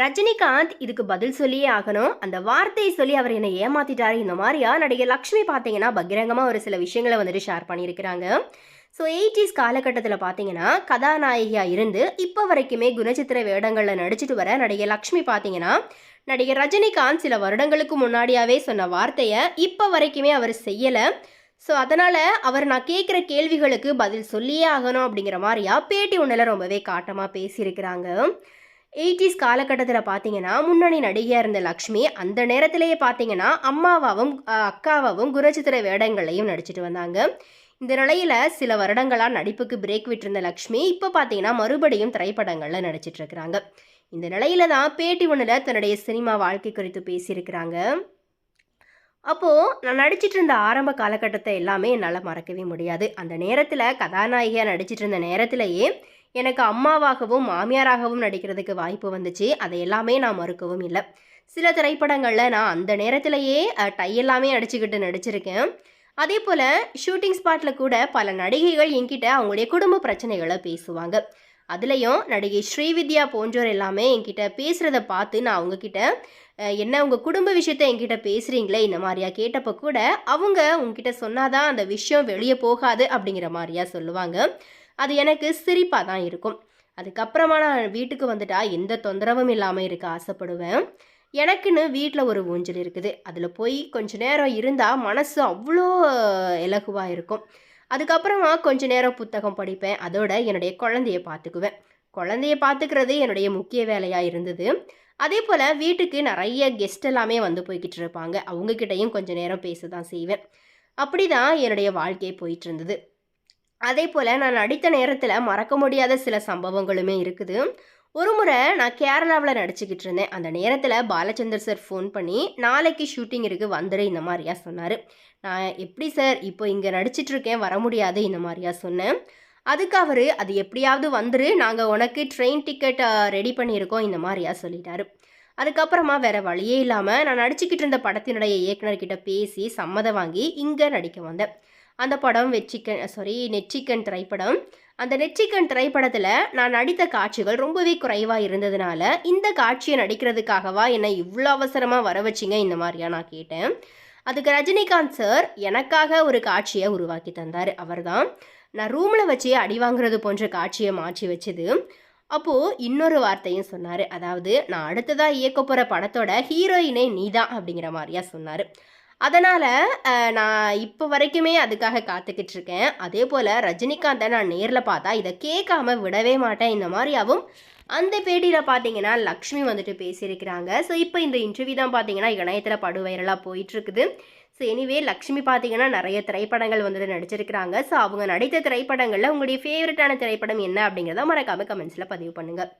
ரஜினிகாந்த் இதுக்கு பதில் சொல்லியே ஆகணும். அந்த வார்த்தையை சொல்லி அவர் என்னை ஏமாத்திட்டாரு. இந்த மாதிரியா? நடிகை லக்ஷ்மி பார்த்தீங்கன்னா பகிரங்கமாக ஒரு சில விஷயங்களை வந்துட்டு ஷேர் பண்ணியிருக்கிறாங்க. ஸோ எயிட்டிஸ் காலகட்டத்தில் பார்த்தீங்கன்னா கதாநாயகியாக இருந்து இப்போ வரைக்குமே குணச்சித்திர வேடங்களில் நடிச்சிட்டு வர நடிகை லக்ஷ்மி பார்த்தீங்கன்னா நடிகர் ரஜினிகாந்த் சில வருடங்களுக்கு முன்னாடியாவே சொன்ன வார்த்தையை இப்போ வரைக்குமே அவர் செய்யலை. ஸோ அதனால் அவர் நான் கேட்குற கேள்விகளுக்கு பதில் சொல்லியே ஆகணும் அப்படிங்கிற மாதிரியா? பேட்டி ஒன்றில் ரொம்பவே காட்டமாக பேசியிருக்கிறாங்க. எயிட்டிஸ் காலகட்டத்தில் பார்த்தீங்கன்னா முன்னணி நடிகையாக இருந்த லக்ஷ்மி அந்த நேரத்திலேயே பார்த்தீங்கன்னா அம்மாவாவும் அக்காவாவும் குரச்சித்திர வேடங்களையும் நடிச்சிட்டு வந்தாங்க. இந்த நிலையில் சில வருடங்களாக நடிப்புக்கு பிரேக் விட்டிருந்த லக்ஷ்மி இப்போ பார்த்தீங்கன்னா மறுபடியும் திரைப்படங்களில் நடிச்சிட்டு இருக்கிறாங்க. இந்த நிலையில தான் பேட்டி ஒன்றில் தன்னுடைய சினிமா வாழ்க்கை குறித்து பேசியிருக்கிறாங்க. அப்போது நான் நடிச்சிட்டு இருந்த ஆரம்ப காலகட்டத்தை எல்லாமே என்னால் மறக்கவே முடியாது. அந்த நேரத்தில் கதாநாயகியாக நடிச்சிட்டு இருந்த நேரத்திலேயே எனக்கு அம்மாவாகவும் மாமியாராகவும் நடிக்கிறதுக்கு வாய்ப்பு வந்துச்சு. அதை எல்லாமே நான் மறுக்கவும் இல்லை. சில திரைப்படங்களில் நான் அந்த நேரத்திலேயே டை எல்லாமே அடிச்சுக்கிட்டு நடிச்சிருக்கேன். அதே போல் ஷூட்டிங் ஸ்பாட்டில் கூட பல நடிகைகள் என்கிட்ட அவங்களுடைய குடும்ப பிரச்சனைகளை பேசுவாங்க. அதுலேயும் நடிகை ஸ்ரீவித்யா போன்றோர் எல்லாமே என்கிட்ட பேசுகிறத பார்த்து நான் அவங்கக்கிட்ட என்ன உங்கள் குடும்ப விஷயத்த என்கிட்ட பேசுகிறீங்களே இந்த மாதிரியா கேட்டப்போ கூட அவங்க உங்ககிட்ட சொன்னாதான் அந்த விஷயம் வெளியே போகாது அப்படிங்கிற மாதிரியா சொல்லுவாங்க. அது எனக்கு சிரிப்பாக தான் இருக்கும். அதுக்கப்புறமா நான் வீட்டுக்கு வந்துட்டா எந்த தொந்தரவும் இல்லாமல் இருக்க ஆசைப்படுவேன். எனக்குன்னு வீட்டில் ஒரு ஊஞ்சல் இருக்குது. அதில் போய் கொஞ்ச நேரம் இருந்தால் மனசு அவ்வளோ இலகுவாக இருக்கும். அதுக்கப்புறமா கொஞ்ச நேரம் புத்தகம் படிப்பேன். அதோட என்னுடைய குழந்தைய பார்த்துக்குவேன். குழந்தைய பார்த்துக்கிறது என்னுடைய முக்கிய வேலையாக இருந்தது. அதே போல் வீட்டுக்கு நிறைய கெஸ்ட் எல்லாமே வந்து போய்கிட்டு இருப்பாங்க. அவங்கக்கிட்டையும் கொஞ்சம் நேரம் பேச தான் செய்வேன். அப்படி தான் என்னுடைய வாழ்க்கையை போயிட்டு இருந்தது அதே போல் நான் நடித்த நேரத்தில் மறக்க முடியாத சில சம்பவங்களுமே இருக்குது. ஒரு முறை நான் கேரளாவில் நடிச்சுக்கிட்டு இருந்தேன். அந்த நேரத்தில் பாலச்சந்தர் சார் ஃபோன் பண்ணி நாளைக்கு ஷூட்டிங் இருக்குது வந்துடு இந்த மாதிரியா சொன்னார். நான் எப்படி சார் இப்போ இங்கே நடிச்சிட்ருக்கேன் வர முடியாது இந்த மாதிரியா சொன்னேன். அதுக்கு அவர் அது எப்படியாவது வந்துரு நாங்கள் உனக்கு ட்ரெயின் டிக்கெட் ரெடி பண்ணியிருக்கோம் இந்த மாதிரியா சொல்லிட்டாரு. அதுக்கப்புறமா வேறு வழியே இல்லாமல் நான் நடிச்சுக்கிட்டு இருந்த படத்தினுடைய இயக்குனர்கிட்ட பேசி சம்மதம் வாங்கி இங்கே நடிக்க வந்தேன். அந்த படம் வெற்றிக்கன் சாரி நெற்றிக்கன் திரைப்படம். அந்த நெற்றிக்கன் திரைப்படத்தில் நான் நடித்த காட்சிகள் ரொம்பவே குறைவாக இருந்ததுனால இந்த காட்சியை நடிக்கிறதுக்காகவா என்னை இவ்வளோ அவசரமாக வர வச்சிங்க இந்த மாதிரியா நான் கேட்டேன். அதுக்கு ரஜினிகாந்த் சார் எனக்காக ஒரு காட்சியை உருவாக்கி தந்தார். அவர்தான். நான் ரூமில் வச்சு அடி வாங்குறது போன்ற காட்சியை மாற்றி வச்சது. அப்போது இன்னொரு வார்த்தையும் சொன்னார். அதாவது நான் அடுத்ததாக இயக்க போகிற படத்தோட ஹீரோயினே நீதான் அப்படிங்கிற மாதிரியா சொன்னார். அதனால் நான் இப்போ வரைக்குமே அதுக்காக காத்துக்கிட்டு இருக்கேன் அதே போல் ரஜினிகாந்தை நான் நேரில் பார்த்தா இதை கேட்காம விடவே மாட்டேன். இந்த மாதிரியாகவும் அந்த பேட்டியில் பார்த்தீங்கன்னா லக்ஷ்மி வந்துட்டு பேசியிருக்கிறாங்க. ஸோ இப்போ இந்த இன்டர்வியூ தான் பார்த்தீங்கன்னா இணையத்தில் படு வைரலாக போயிட்டுருக்குது. ஸோ எனிவே லக்ஷ்மி பார்த்தீங்கன்னா நிறைய திரைப்படங்கள் வந்துட்டு நடிச்சிருக்கிறாங்க. ஸோ அவங்க நடித்த திரைப்படங்களில் உங்களுடைய ஃபேவரட்டான திரைப்படம் என்ன அப்படிங்கிறத மறக்காமல் கமெண்ட்ஸில் பதிவு பண்ணுங்கள்